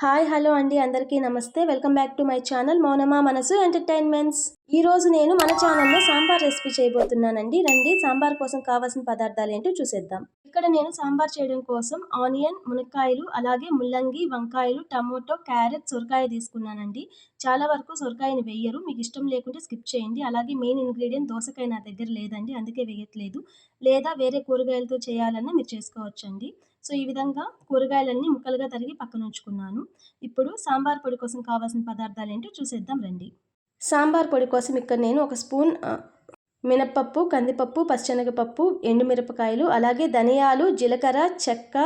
Hi hello అండి. అందరికీ నమస్తే. Welcome back to my channel మౌనమా మనసు ఎంటర్టైన్మెంట్స్. ఈ రోజు నేను మన ఛానల్లో సాంబార్ రెసిపీ చేయబోతున్నానండి. రండి సాంబార్ కోసం కావాల్సిన పదార్థాలు ఏంటో చూసేద్దాం. ఇక్కడ నేను సాంబార్ చేయడం కోసం ఆనియన్ మునక్కాయలు అలాగే ముల్లంగి వంకాయలు టమోటో క్యారెట్ సొరకాయ తీసుకున్నానండి. చాలా వరకు సొరకాయని వేయరు. మీకు ఇష్టం లేకుంటే స్కిప్ చేయండి. అలాగే మెయిన్ ఇంగ్రీడియంట్ దోసకాయ నా దగ్గర లేదండి. అందుకే వేయట్లేదు. లేదా వేరే కూరగాయలతో చేయాలన్నా మీరు చేసుకోవచ్చండి. సో ఈ విధంగా కూరగాయలన్నీ ముక్కలుగా తరిగి పక్కన ఉంచుకున్నాను. ఇప్పుడు సాంబార్ పొడి కోసం కావాల్సిన పదార్థాలు ఏంటో చూసేద్దాం రండి. సాంబార్ పొడి కోసం ఇక్కడ నేను ఒక స్పూన్ మినప్పప్పు కందిపప్పు పచ్చనగపప్పు ఎండుమిరపకాయలు అలాగే ధనియాలు జీలకర్ర చెక్క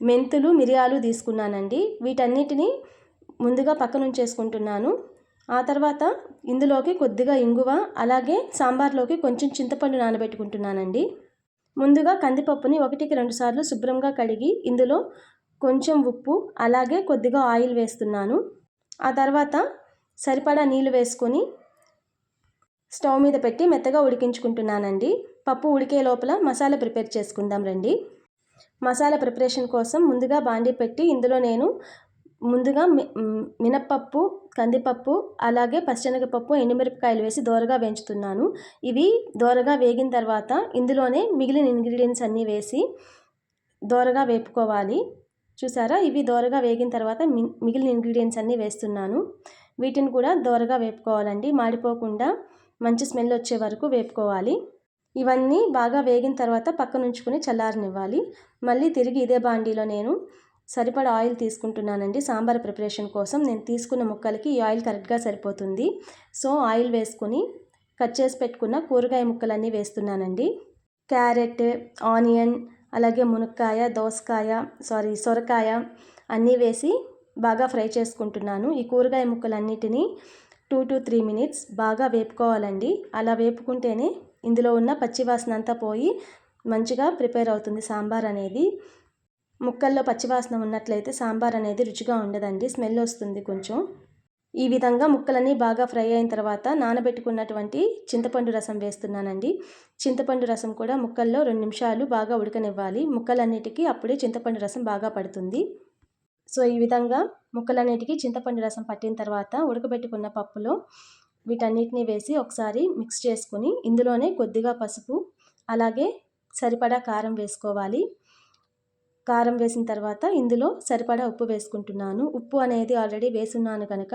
మెంతులు మిరియాలు తీసుకున్నానండి. వీటన్నిటిని ముందుగా పక్కన ఉంచేసుకుంటున్నాను. ఆ తర్వాత ఇందులోకి కొద్దిగా ఇంగువ అలాగే సాంబార్లోకి కొంచెం చింతపండు నానబెట్టుకుంటున్నానండి. ముందుగా కందిపప్పుని ఒకటికి రెండు సార్లు శుభ్రంగా కడిగి ఇందులో కొంచెం ఉప్పు అలాగే కొద్దిగా ఆయిల్ వేస్తున్నాను. ఆ తర్వాత సరిపడా నీళ్ళు వేసుకొని స్టవ్ మీద పెట్టి మెత్తగా ఉడికించుకుంటున్నానండి. పప్పు ఉడికే లోపల మసాలా ప్రిపేర్ చేసుకుందాం రండి. మసాలా ప్రిపరేషన్ కోసం ముందుగా బాండీ పెట్టి ఇందులో నేను ముందుగా మినప్పప్పు కందిపప్పు అలాగే పచ్చనగపప్పు ఎండుమిరపకాయలు వేసి దోరగా వేయించుతున్నాను. ఇవి దోరగా వేగిన తర్వాత ఇందులోనే మిగిలిన ఇంగ్రీడియంట్స్ అన్నీ వేసి దోరగా వేపుకోవాలి. చూసారా? ఇవి దోరగా వేగిన తర్వాత మిగిలిన ఇంగ్రీడియంట్స్ అన్నీ వేస్తున్నాను. వీటిని కూడా దోరగా వేపుకోవాలండి. మాడిపోకుండా మంచి స్మెల్ వచ్చే వరకు వేపుకోవాలి. ఇవన్నీ బాగా వేగిన తర్వాత పక్కన ఉంచుకుని చల్లారనివ్వాలి. మళ్ళీ తిరిగి ఇదే బాండీలో నేను సరిపడా ఆయిల్ తీసుకుంటున్నానండి. సాంబార్ ప్రిపరేషన్ కోసం నేను తీసుకున్న ముక్కలకి ఈ ఆయిల్ కరెక్ట్గా సరిపోతుంది. సో ఆయిల్ వేసుకొని కట్ చేసి పెట్టుకున్న కూరగాయ ముక్కలన్నీ వేస్తున్నానండి. క్యారెట్ ఆనియన్ అలాగే మునక్కాయ దోసకాయ సారీ సొరకాయ అన్నీ వేసి బాగా ఫ్రై చేసుకుంటున్నాను. ఈ కూరగాయ ముక్కలన్నిటినీ టూ టు త్రీ మినిట్స్ బాగా వేపుకోవాలండి. అలా వేపుకుంటేనే ఇందులో ఉన్న పచ్చివాసన అంతా పోయి మంచిగా ప్రిపేర్ అవుతుంది సాంబార్ అనేది. ముక్కల్లో పచ్చివాసన ఉన్నట్లయితే సాంబార్ అనేది రుచిగా ఉండదండి స్మెల్ వస్తుంది కొంచెం. ఈ విధంగా ముక్కలన్నీ బాగా ఫ్రై అయిన తర్వాత నానబెట్టుకున్నటువంటి చింతపండు రసం వేస్తున్నానండి. చింతపండు రసం కూడా ముక్కల్లో రెండు నిమిషాలు బాగా ఉడకనివ్వాలి. ముక్కలన్నిటికీ అప్పుడే చింతపండు రసం బాగా పడుతుంది. సో ఈ విధంగా ముక్కలన్నిటికీ చింతపండు రసం పట్టిన తర్వాత ఉడకబెట్టుకున్న పప్పులో వీటన్నిటిని వేసి ఒకసారి మిక్స్ చేసుకుని ఇందులోనే కొద్దిగా పసుపు అలాగే సరిపడా కారం వేసుకోవాలి. కారం వేసిన తర్వాత ఇందులో సరిపడా ఉప్పు వేసుకుంటున్నాను. ఉప్పు అనేది ఆల్రెడీ వేసున్నాను కనుక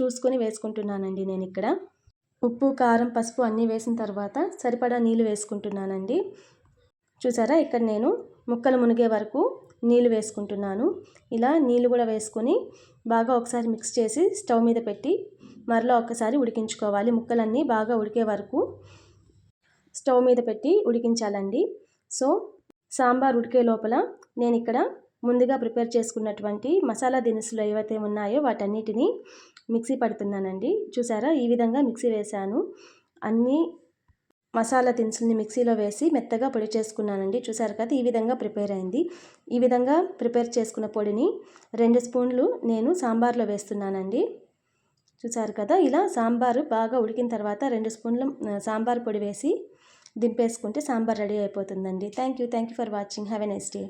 చూసుకొని వేసుకుంటున్నానండి నేను ఇక్కడ. ఉప్పు కారం పసుపు అన్నీ వేసిన తర్వాత సరిపడా నీళ్ళు వేసుకుంటున్నానండి. చూసారా? ఇక్కడ నేను ముక్కలు మునిగే వరకు నీళ్ళు వేసుకుంటున్నాను. ఇలా నీళ్ళు కూడా వేసుకొని బాగా ఒకసారి మిక్స్ చేసి స్టవ్ మీద పెట్టి మరలా ఒకసారి ఉడికించుకోవాలి. ముక్కలన్నీ బాగా ఉడికే వరకు స్టవ్ మీద పెట్టి ఉడికించాలండి. సో సాంబార్ ఉడికే లోపల నేను ఇక్కడ ముందుగా ప్రిపేర్ చేసుకున్నటువంటి మసాలా దినుసులు ఏవైతే ఉన్నాయో వాటన్నిటిని మిక్సీ పడుతున్నానండి. చూసారా? ఈ విధంగా మిక్సీ వేశాను. అన్నీ మసాలా దినుసుల్ని మిక్సీలో వేసి మెత్తగా పొడి చేసుకున్నానండి. చూసారు కదా ఈ విధంగా ప్రిపేర్ అయింది. ఈ విధంగా ప్రిపేర్ చేసుకున్న పొడిని రెండు స్పూన్లు నేను సాంబార్లో వేస్తున్నానండి. చూసారు కదా ఇలా సాంబారు బాగా ఉడికిన తర్వాత రెండు స్పూన్లు సాంబార్ పొడి వేసి దింపేసుకుంటే సాంబార్ రెడీ అయిపోతుందండి. Thank you thank you for watching. Have a nice day.